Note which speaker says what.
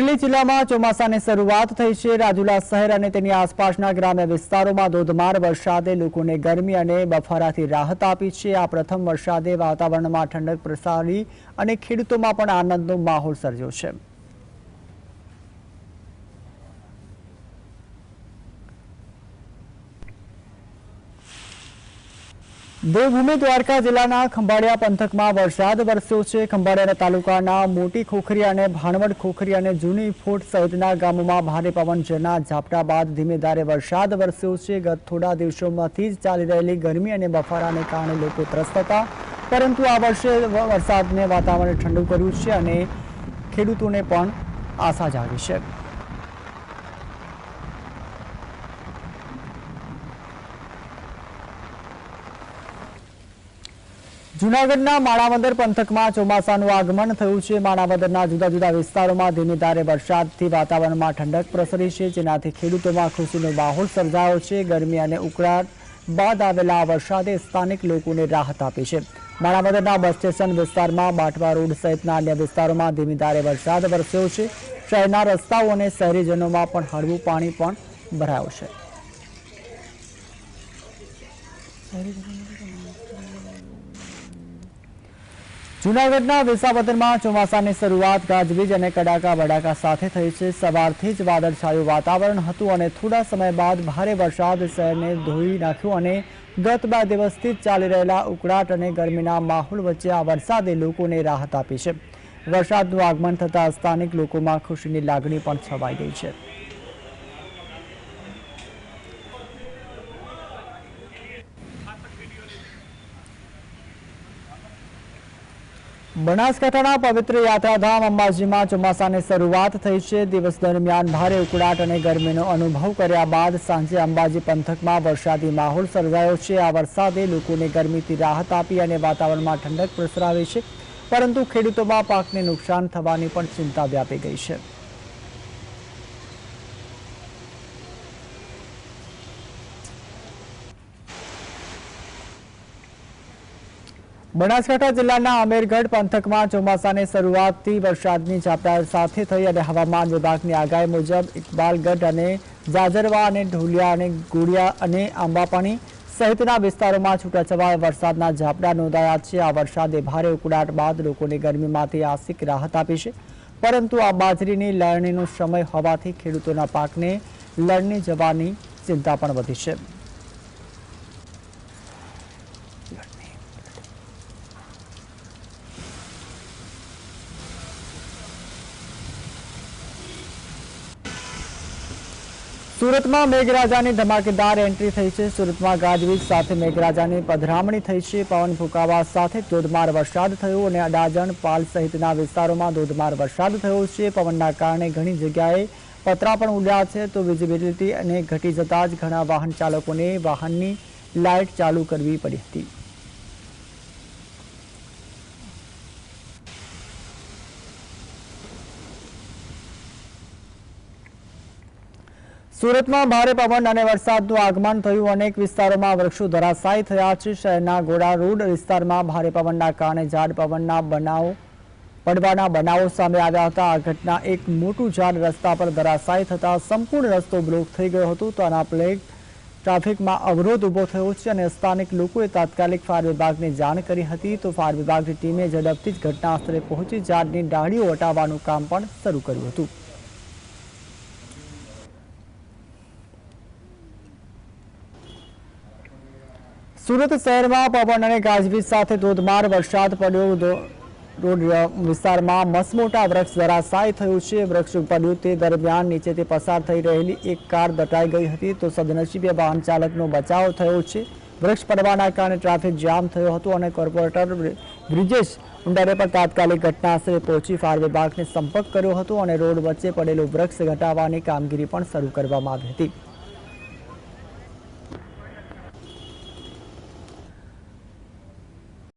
Speaker 1: અમરેલી જિલ્લામાં ચોમાસાની શરૂઆત થઈ છે. રાજુલા શહેર અને તેની આસપાસના ગ્રામ્ય વિસ્તારોમાં ધોધમાર વરસાદે લોકોને ગરમી અને બફારાથી રાહત આપી છે. આ પ્રથમ વરસાદે વાતાવરણમાં ઠંડક પ્રસારી અને ખેડૂતોમાં પણ આનંદનો માહોલ સર્જ્યો છે. દેવભૂમિ દ્વારકા જિલ્લાના ખંભાળિયા પંથકમાં વરસાદ વરસ્યો છે. ખંભાળિયા તાલુકાના મોટી ખોખરી અને ભાણવડ ખોખરી અને જૂની ફોટ સહિતના ગામોમાં ભારે પવન પવનજના ઝાપટા બાદ ધીમે ધારે વરસાદ વરસ્યો છે. ગત થોડા દિવસોમાંથી જ ચાલી રહેલી ગરમી અને બફારાને કારણે લોકો ત્રસ્ત હતા. પરંતુ આ વર્ષે વરસાદને વાતાવરણ ઠંડુ કર્યું છે અને ખેડૂતોને પણ આશા જાગી છે. જૂનાગઢના માણાવદર પંથકમાં ચોમાસાનું આગમન થયું છે. માણાવદરના જુદા જુદા વિસ્તારોમાં ધીમી ધારે વરસાદથી વાતાવરણમાં ઠંડક પ્રસરી છે, જેનાથી ખેડૂતોમાં ખુશીનો માહોલ સર્જાયો છે. ગરમી અને ઉકળાટ બાદ આવેલા વરસાદે સ્થાનિક લોકોને રાહત આપી છે. માણાવદરના બસ સ્ટેશન વિસ્તારમાં બાટવા રોડ સહિતના અન્ય વિસ્તારોમાં ધીમી ધારે વરસાદ વરસ્યો છે. શહેરના રસ્તાઓ અને શહેરીજનોમાં પણ હળવું પાણી પણ ભરાયું છે. જૂનાગઢના વિસાવદરમાં ચોમાસાની શરૂઆત ગાજવીજ અને કડાકા બડાકા સાથે થઈ છે. સવારથી જ વાદળછાયું વાતાવરણ હતું અને થોડા સમય બાદ ભારે વરસાદ શહેરને ધોઈ નાખ્યું અને ગત બે દિવસથી ચાલી રહેલા ઉકળાટ અને ગરમીના માહોલ વચ્ચે આ વરસાદે લોકોને રાહત આપી છે. વરસાદનું આગમન થતાં સ્થાનિક લોકોમાં ખુશીની લાગણી પણ છવાઈ ગઈ છે. બનાસકાંઠાના પવિત્ર યાત્રાધામ અંબાજીમાં ચોમાસાની શરૂઆત થઈ છે. દિવસ દરમિયાન ભારે ઉકળાટ અને ગરમીનો અનુભવ કર્યા બાદ સાંજે અંબાજી પંથકમાં વરસાદી માહોલ સર્જાયો છે. આ વરસાદે લોકોને ગરમીથી રાહત આપી અને વાતાવરણમાં ઠંડક પ્રસરાવી છે. પરંતુ ખેડૂતોમાં પાકને નુકસાન થવાની પણ ચિંતા વ્યાપી ગઈ છે. બનાસકાંઠા જિલ્લાના અમેરગઢ પંથકમાં ચોમાસાની શરૂઆતથી વરસાદની ઝાપટા સાથે થઈ અને હવામાન વિભાગની આગાહી મુજબ ઇકબાલગઢ અને જાજરવા અને ઢોલિયા અને ગુડિયા અને આંબાપાણી સહિતના વિસ્તારોમાં છૂટાછવાયા વરસાદના ઝાપટા નોંધાયા છે. આ વરસાદે ભારે ઉકળાટ બાદ લોકોને ગરમીમાંથી આંશિક રાહત આપી છે. પરંતુ આ બાજરીની લણણીનો સમય હોવાથી ખેડૂતોના પાકને લણણી જવાની ચિંતા પણ વધી છે. સુરતમાં મેઘરાજાની ધમાકેદાર એન્ટ્રી થઈ છે. સુરતમાં ગાજવીજ સાથે મેઘરાજાની પધરામણી થઈ છે. પવન ફૂંકાવા સાથે ધોધમાર વરસાદ થયો અને અડાજણ, પાલ સહિતના વિસ્તારોમાં ધોધમાર વરસાદ થયો છે. પવનના કારણે ઘણી જગ્યાએ પતરા પણ ઉડ્યા છે. તો વિઝિબિલિટી અને ઘટી જતા જ ઘણા વાહન ચાલકોને વાહનની લાઇટ ચાલુ કરવી પડી હતી. સુરતમાં ભારે પવન અને વરસાદનું આગમન થયું. અનેક વિસ્તારોમાં વૃક્ષો ધરાશાયી થયા છે. શહેરના ગોળા રોડ વિસ્તારમાં ભારે પવનના કારણે ઝાડ પવનના બનાવો, પડવાના બનાવો સામે આવ્યા હતા. આ ઘટના એક મોટું ઝાડ રસ્તા પર ધરાશાયી થતા સંપૂર્ણ રસ્તો બ્લોક થઈ ગયો હતો. તો આના પ્લેગ ટ્રાફિકમાં અવરોધ ઊભો થયો છે અને સ્થાનિક લોકોએ તાત્કાલિક ફાયર વિભાગને જાણ કરી હતી. તો ફાયર વિભાગની ટીમે ઝડપથી જ ઘટનાસ્થળે પહોંચી ઝાડની ડાળીઓ હટાવવાનું કામ પણ શરૂ કર્યું હતું. સુરત શહેરમાં પવન અને ગાજવીજ સાથે ધોધમાર વરસાદ પડ્યો. રોડ વિસ્તારમાં મસમોટા વૃક્ષ ધરાશાય થયું છે. વૃક્ષ પડ્યું તે દરમિયાન નીચેથી પસાર થઈ રહેલી એક કાર દટાઈ ગઈ હતી તો સદનસીબે વાહન ચાલકનો બચાવ થયો છે. વૃક્ષ પડવાના કારણે ટ્રાફિક જામ થયો હતો અને કોર્પોરેટર બ્રિ- બ્રિજેશ ઉંડારે પણ તાત્કાલિક ઘટનાસ્થળે પહોંચી ફાયર વિભાગને સંપર્ક કર્યો હતો અને રોડ વચ્ચે પડેલું વૃક્ષ ઘટાડવાની કામગીરી પણ શરૂ કરવામાં આવી હતી.